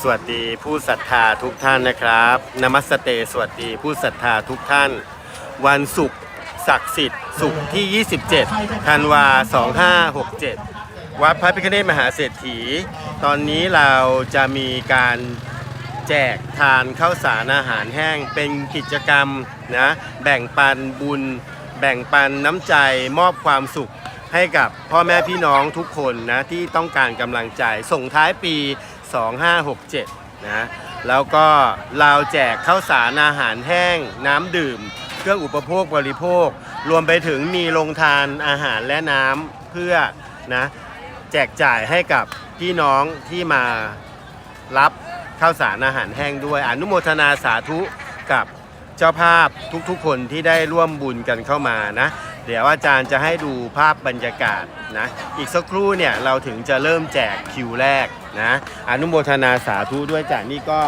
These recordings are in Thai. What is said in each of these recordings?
สวัสดีผู้ศรัทธาทุกท่านนะครับนมัสเตสวัสดีผู้ศรัทธาทุกท่าน วันศุกร์ศักดิ์สิทธิ์ศุกร์ที่ 27 ธันวา 2567 วัดพระพิฆเนศมหาเศรษฐี ตอนนี้เราจะมีการแจกทานข้าวสารอาหารแห้งเป็นกิจกรรมนะแบ่งปันบุญ แบ่งปันน้ำใจมอบความสุขให้กับพ่อแม่พี่น้องทุกคนนะที่ต้องการกำลังใจส่งท้ายปี 2567 นะ แล้วก็เราแจกข้าวสารอาหารแห้ง น้ำดื่ม เครื่องอุปโภคบริโภค รวมไปถึงมีโรงทานอาหารและน้ำเพื่อนะแจกจ่ายให้กับพี่น้องที่มารับข้าวสารอาหารแห้งด้วย อนุโมทนาสาธุกับเจ้าภาพทุกๆคนที่ได้ร่วมบุญกันเข้ามานะ เดี๋ยวอาจารย์จะให้ดูภาพบรรยากาศนะ อีกสักครู่เนี่ยเราถึงจะเริ่มแจกคิวแรกนะอนุโมทนาสาธุด้วยจากนี่ก็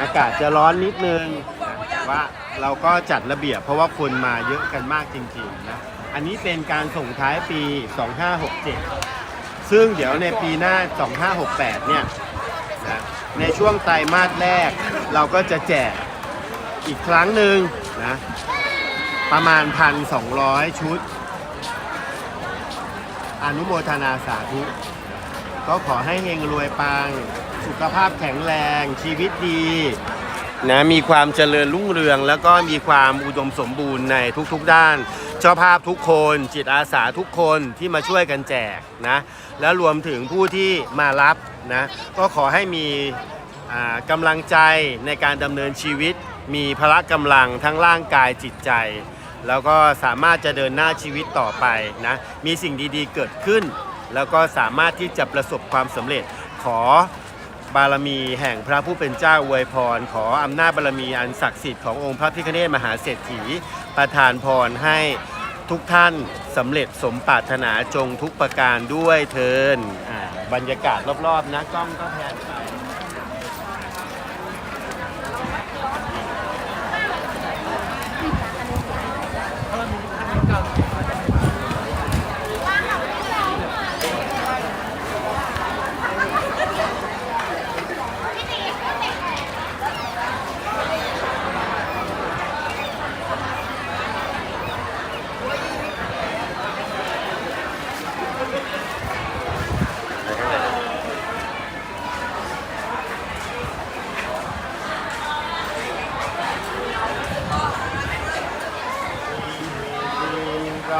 อากาศจะร้อนนิดนึงแต่ว่าเราก็จัดระเบียบเพราะว่าคนมาเยอะกันมากจริงๆนะอันนี้เป็นการส่งท้ายปี 2567 ซึ่งเดี๋ยวในปีหน้า 2568 เนี่ยนะในช่วงไตรมาสแรกเราก็จะแจกอีกครั้งหนึ่งนะ ประมาณ1,200ชุด อนุโมทนาสาธุ ก็ขอให้เฮงรวยปัง สุขภาพแข็งแรงชีวิตดีนะมีความเจริญรุ่งเรือง แล้วก็มีความอุดมสมบูรณ์ในทุกๆด้าน เจ้าภาพทุกคนจิตอาสาทุกคนที่มาช่วยกันแจกนะแล้วรวมถึงผู้ที่มารับนะก็ขอให้มีอ่ากำลังใจในการดำเนินชีวิต มีพละกำลังทั้งร่างกายจิตใจ แล้วก็สามารถจะเดินหน้าชีวิตต่อไปนะมีสิ่งดีๆเกิดขึ้น แล้วก็สามารถที่จะประสบความสำเร็จขอบารมีแห่งพระผู้เป็นเจ้าอวยพร ขออำนาจบารมีอันศักดิ์สิทธิ์ขององค์พระพิฆเนศมหาเศรษฐี ประทานพรให้ทุกท่านสำเร็จสมปรารถนาจงทุกประการด้วยเทินอ่าบรรยากาศรอบๆนะกล้องก็แพนไป รังกังกนปะเตยวลวลดาสรวาจนัมเม วาชมนยาสวาหะสีกเนสายนมหะ โอมชวีมกัมเสาภาคยำกนปะเตเยวลวลดาสรวาจนัมเม วาชมนย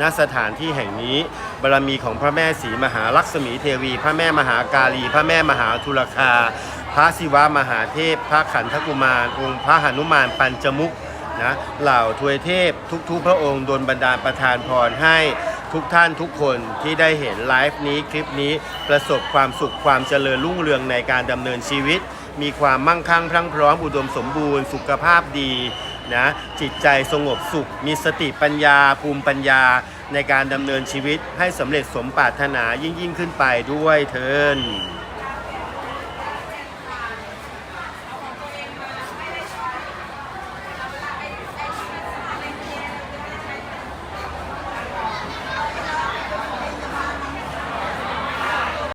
ณสถานที่แห่งนี้บารมีของพระแม่ศรีมหาลักษมีเทวี พระแม่มหากาลี พระแม่มหาทุลคา พระศิวะมหาเทพ พระขันธกุมาร องค์พระหนุมานปัญจมุขนะเหล่าทวยเทพทุกๆ พระองค์โดนบันดาลประทานพรให้ทุกท่านทุกคนที่ได้เห็นไลฟ์นี้คลิปนี้ประสบความสุขความเจริญรุ่งเรืองในการดำเนินชีวิต มีความมั่งคั่งพรั่งพร้อมอุดมสมบูรณ์ สุขภาพดี นะจิตใจสงบสุข มีสติปัญญา ภูมิปัญญาในการดำเนินชีวิตให้สำเร็จสมปรารถนายิ่งยิ่งขึ้นไปด้วยเทิน